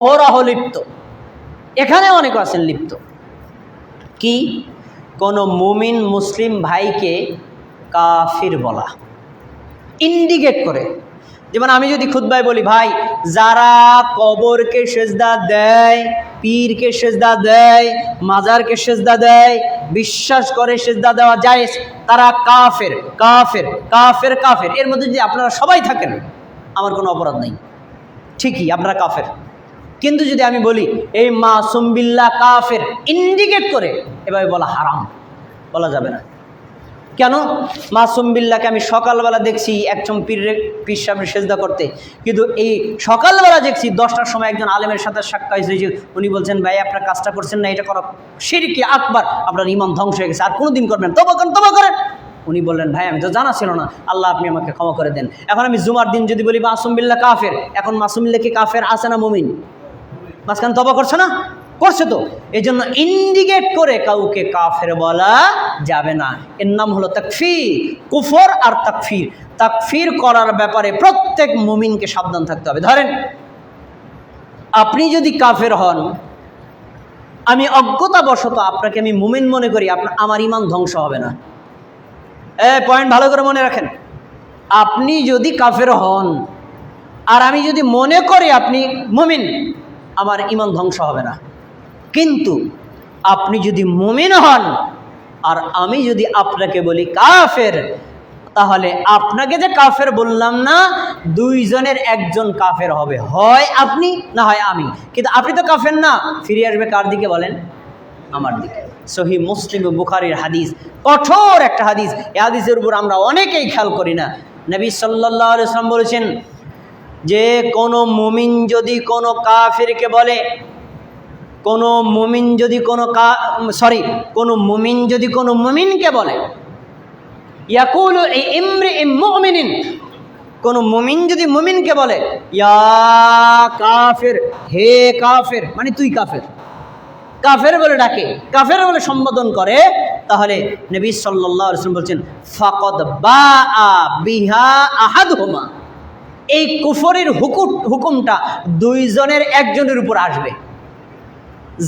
অহরহ লিপ্ত এখানে অনেক আছেন লিপ্ত। কি? কোনো মুমিন মুসলিম ভাইকে কাফির বলা। ইন্ডিকেট করে। যেমন আমি যদি খুদ্ায় বলি, ভাই, যারা কবরকে সেজদা দেয়, পীরকে সেজদা দেয়, মাজারকে সেজদা দেয়, বিশ্বাস করে সেজদা দেওয়া যায় তারা কাফের কাফের কাফের কাফের। এর মধ্যে যদি আপনারা সবাই থাকেন, আমার কোনো অপরাধ নেই। ঠিকই, আপনারা কাফের। কিন্তু যদি আমি বলি, এই মা মাসুম কাফের ইন্ডিকেট করে, এভাবে বলা হারাম। বলা যাবে না। কেন? মাসুম বিল্লাহকে আমি সকালবেলা দেখছি একজন পীর পীর সামনে সেজদা করতে। কিন্তু এই সকালবেলা দেখছি দশটার সময় একজন আলেমের সাথে সাক্ষাৎ হয়েছে। উনি বলছেন, ভাই, আপনার কাজটা করছেন না, এটা করা। সিরকি আকবার, আপনার ইমান ধ্বংস হয়ে গেছে, আর কোনো দিন করবেন তবা করেন তবা করেন উনি বললেন, ভাই, আমি তো জানা ছিল না। আল্লাহ আপনি আমাকে ক্ষমা করে দেন। এখন আমি জুমার দিন যদি বলি, মাসুম বিল্লাহ কাফের এখন মাসুম বিল্লাহ কি কাফের? আছে না মমিন? মাঝখানে তবা করছে না? করছে তো। এই জন্য ইন্ডিকেট করে কাউকে কাফের বলা যাবে না। এর নাম হলো তাকফির, কুফর আর তাকফির। তাকফির করার ব্যাপারে প্রত্যেক মুমিনকে সাবধান থাকতে হবে। ধরেন, আপনি যদি কাফের হন, আমি অজ্ঞতাবশত আপনাকে আমি মুমিন মনে করি আপনার আমার ইমান ধ্বংস হবে না। এ পয়েন্ট ভালো করে মনে রাখেন। আপনি যদি কাফের হন, আর আমি যদি মনে করি আপনি মুমিন আমার ইমান ধ্বংস হবে না। কিন্তু আপনি যদি মুমিন হন, আর আমি যদি আপনাকে বলি কাফের, তাহলে আপনাকে যে কাফের বললাম না, দুইজনের একজন কাফের হবে। হয় আপনি না হয় আমি। কিন্তু আপনি তো কাফের না। ফিরে আসবে কার দিকে বলেন? আমার দিকে। সহি মুসলিম বুখারির হাদিস। কঠোর একটা হাদিস। এই হাদিসের উপর আমরা অনেকেই খেয়াল করি না। নবী সাল্লাহ ইসলাম বলেছেন যে কোনো মুমিন যদি কোনো কাফিরকে বলে, কোনো মুমিন যদি কোনো কা, সরি, কোনো মুমিন যদি কোনো মুমিনকে বলে, ইয়াকুল ইমরি মুমিনিন, কোন মুমিন যদি মুমিনকে বলে, ইয়া কাফের, হে কাফের মানে তুই কাফের কাফের বলে ডাকে, কাফের বলে সম্বোধন করে, তাহলে নবী সাল্লাহ বলছেন, ফকদ বা বিহা আহাদ হোমা এই কুফরের হুকুম হুকুমটা দুইজনের একজনের উপর আসবে।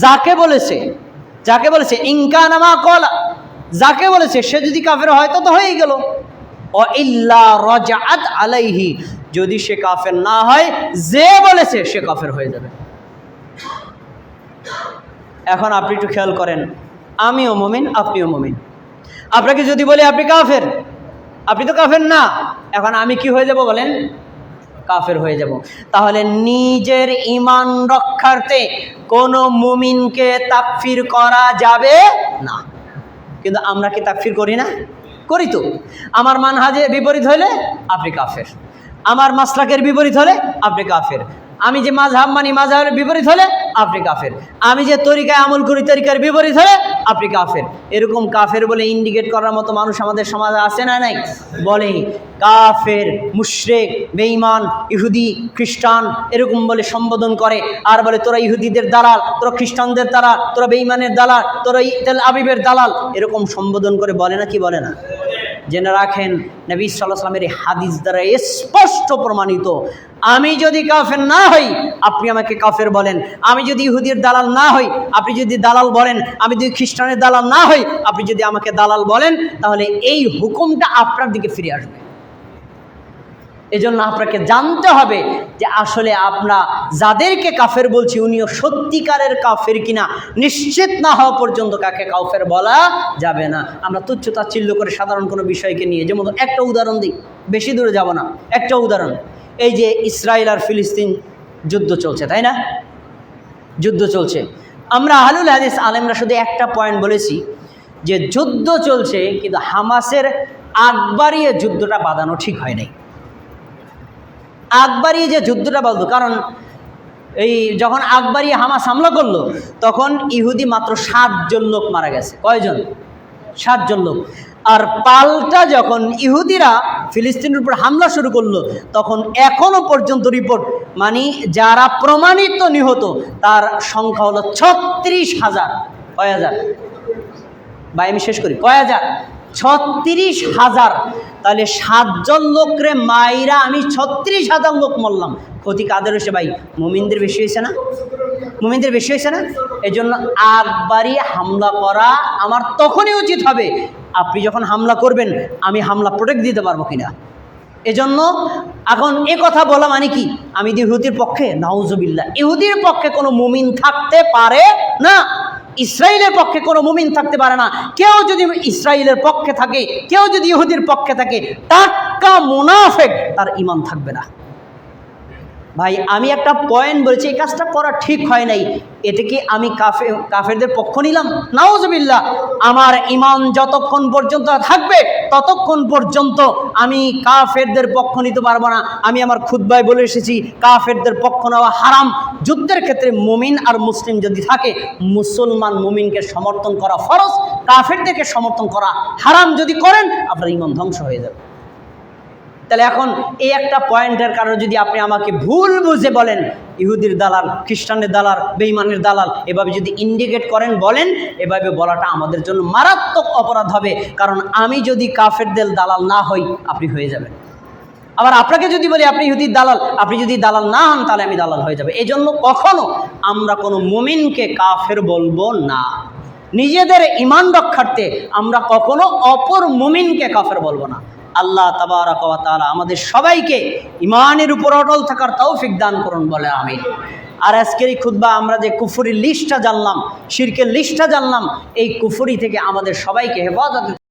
যাকে বলেছে যাকে বলেছে ইনকানামা কলা যাকে বলেছে, সে যদি কাফের হয়, তো হয়েই গেল। ও ইল্লা রজাআত আলাইহি, যদি সে কাফের না হয়, যে বলেছে, সে কাফের হয়ে যাবে। এখন আপনি একটু খেয়াল করেন, আমিও মমিন, আপনিও মমিন। আপনাকে যদি বলি, আপনি কাফের আপনি তো কাফের না। এখন আমি কি হয়ে যাব বলেন? কাফের হয়ে যাব। তাহলে নিজের ইমান রক্ষার্থে কোনো মুমিনকে তাকফির করা যাবে না। কিন্তু আমরা কি তাকফির করি না? করি তো। আমার মানহাজের বিপরীত হলে আপনি কাফের। আমার মাসলাকের বিপরীত হলে আপনি কাফের। আমি যে মাঝহাব মানি মাঝহাবের বিপরীত হলে আপনি কাফের। আমি যে তরিকায় আমল করি, তরিকার বিপরীত হলে আপনি কাফের। এরকম কাফের বলে ইন্ডিকেট করার মতো মানুষ আমাদের সমাজে আছে না নাই? বলে কাফের, মুশরেক, বেঈমান, ইহুদি, খ্রিস্টান এরকম বলে সম্বোধন করে। আর বলে, তোরা ইহুদিদের দালাল, তোরা খ্রিস্টানদের দালাল, তোরা বেঈমানের দালাল, তোরা তেল আবিবের দালাল, এরকম সম্বোধন করে বলে না কি বলে না? জেনে রাখেন, নবী সাল্লাহ সাল্লামের এই হাদিস দ্বারা স্পষ্ট প্রমাণিত। আমি যদি কাফের না হই, আপনি আমাকে কাফের বলেন। আমি যদি ইহুদির দালাল না হই, আপনি যদি দালাল বলেন। আমি যদি খ্রিস্টানের দালাল না হই, আপনি যদি আমাকে দালাল বলেন, তাহলে এই হুকুমটা আপনার দিকে ফিরে আসবে। এজন্য আপনাকে জানতে হবে যে আসলে আমরা যাদেরকে কাফের বলছি, উনিও সত্যিকারের কাফের কিনা, নিশ্চিত না হওয়া পর্যন্ত কাকে কাফের বলা যাবে না। আমরা তুচ্ছ তাচ্ছিল্য করে সাধারণ কোনো বিষয়কে নিয়ে, যেমন একটা উদাহরণ দিই, বেশি দূরে যাব না, একটা উদাহরণ। এই যে ইসরায়েল আর ফিলিস্তিন যুদ্ধ চলছে, তাই না? যুদ্ধ চলছে। আমরা আহলুল হাদিস আলেমরা শুধু একটা পয়েন্ট বলেছি যে যুদ্ধ চলছে, কিন্তু হামাসের আকবারিয়ে যুদ্ধটা বাঁধানো ঠিক হয় নাই। আকবরী যে যুদ্ধটা বলতো, কারণ এই যখন আকবরী হামাস হামলা করল, তখন ইহুদি মাত্র সাতজন লোক মারা গেছে। কয়জন? সাতজন লোক। আর পাল্টা যখন ইহুদিরা ফিলিস্তিনের উপর হামলা শুরু করল, তখন এখনও পর্যন্ত রিপোর্ট মানে যারা প্রমাণিত নিহত, তার সংখ্যা হলো ছত্রিশ হাজার। কয় হাজার? ভাই, আমি শেষ করি। কয় হাজার? ছত্রিশ হাজার। তাহলে সাতজন লোকরে মাইরা আমি ছত্রিশ হাজার লোক মরলাম। ক্ষতি কাদের হয়েছে ভাই? মুমিনদের বেশি হয়েছে না? মুমিনদের বেশি হয়েছে না? এই জন্য আকবারই হামলা করা আমার তখনই উচিত হবে। আপনি যখন হামলা করবেন, আমি হামলা প্রোটেক্ট দিতে পারব কিনা? এজন্য এখন এ কথা বলা মানে কি? আমি ইহুদির পক্ষে, নাউজুবিল্লাহ, ইহুদির পক্ষে কোনো মুমিন থাকতে পারে না। ইসরায়েলের পক্ষে কোনো মুমিন থাকতে পারে না। কেউ যদি ইসরায়েলের পক্ষে থাকে, কেউ যদি ইহুদির পক্ষে থাকে, টাক্কা মুনাফেক, তার ইমান থাকবে না। ভাই, আমি একটা পয়েন্ট বলছি, এই কাজটা করা ঠিক হয় নাই। এতে কি আমি কাফে, কাফেরদের পক্ষ নিলাম? নাওজবিল্লা আমার ইমান যতক্ষণ পর্যন্ত থাকবে, ততক্ষণ পর্যন্ত আমি কাফেরদের পক্ষ নিতে পারব না। আমি আমার খুদ্বায় বলে এসেছি, কাফেরদের পক্ষ নেওয়া হারাম। যুদ্ধের ক্ষেত্রে মুমিন আর মুসলিম যদি থাকে, মুসলমান মুমিনকে সমর্থন করা ফরজ, কাফেরদেরকে সমর্থন করা হারাম। যদি করেন, আপনার ইমান ধ্বংস হয়ে যাবে। তাহলে এখন এই একটা পয়েন্টের কারণে যদি আপনি আমাকে ভুল বুঝে বলেন, ইহুদির দালাল, খ্রিস্টানের দালাল বেইমানের দালাল, এভাবে যদি ইন্ডিকেট করেন, বলেন, এভাবে বলাটা আমাদের জন্য মারাত্মক অপরাধ হবে। কারণ আমি যদি কাফেরদের দালাল না হই, আপনি হয়ে যাবেন। আবার আপনাকে যদি বলি, আপনি ইহুদির দালাল, আপনি যদি দালাল না হন, তাহলে আমি দালাল হয়ে যাবে। এই জন্য কখনো আমরা কোনো মুমিনকে কাফের বলব না। নিজেদের ইমান রক্ষার্থে আমরা কখনো অপর মুমিনকে কাফের বলব না। আল্লাহ তাবারাক ওয়া আমাদের সবাইকে ইমানের উপর অটল থাকার তৌফিক দান করুন বলে আমি আর আজকের এই খুদ্া আমরা যে কুফুরির লিস্টটা জানলাম, শিরকের লিস্টটা জানলাম, এই কুফুরি থেকে আমাদের সবাইকে হেফাজত